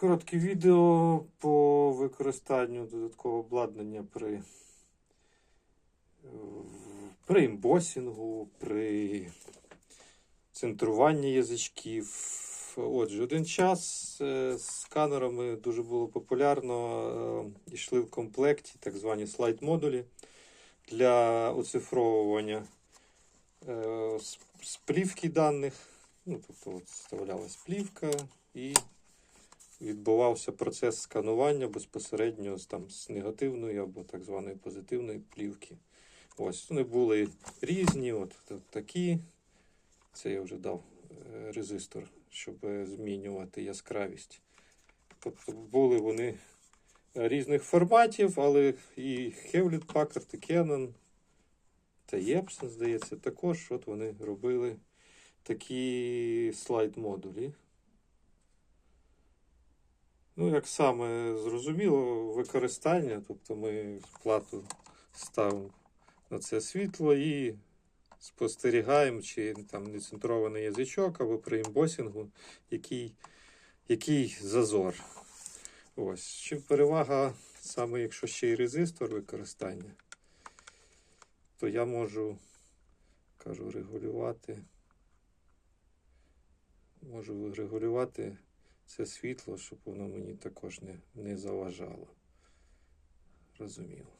Коротке відео по використанню додаткового обладнання при, при імбосінгу, при центруванні язичків. Отже, один час е, з сканерами дуже було популярно. е, Йшли в комплекті так звані слайд-модулі для оцифровування е, с- з плівки даних. Ну, тобто от вставлялась плівка і відбувався процес сканування безпосередньо з, там, з негативної або так званої позитивної плівки. Ось вони були різні, от та- такі. Це я вже дав е, резистор, щоб е, змінювати яскравість. Тобто були вони різних форматів, але і Hewlett Packard, і Canon, та Epson, здається, також от вони робили такі слайд-модулі. Ну, як саме зрозуміло, використання, тобто ми плату ставимо на це світло і спостерігаємо, чи там не центрований язичок або при імбосінгу, який, який зазор. Ось. Чим перевага, саме якщо ще й резистор використання, то я можу, кажу, регулювати. Можу регулювати це світло, щоб воно мені також не, не заважало. Розуміло.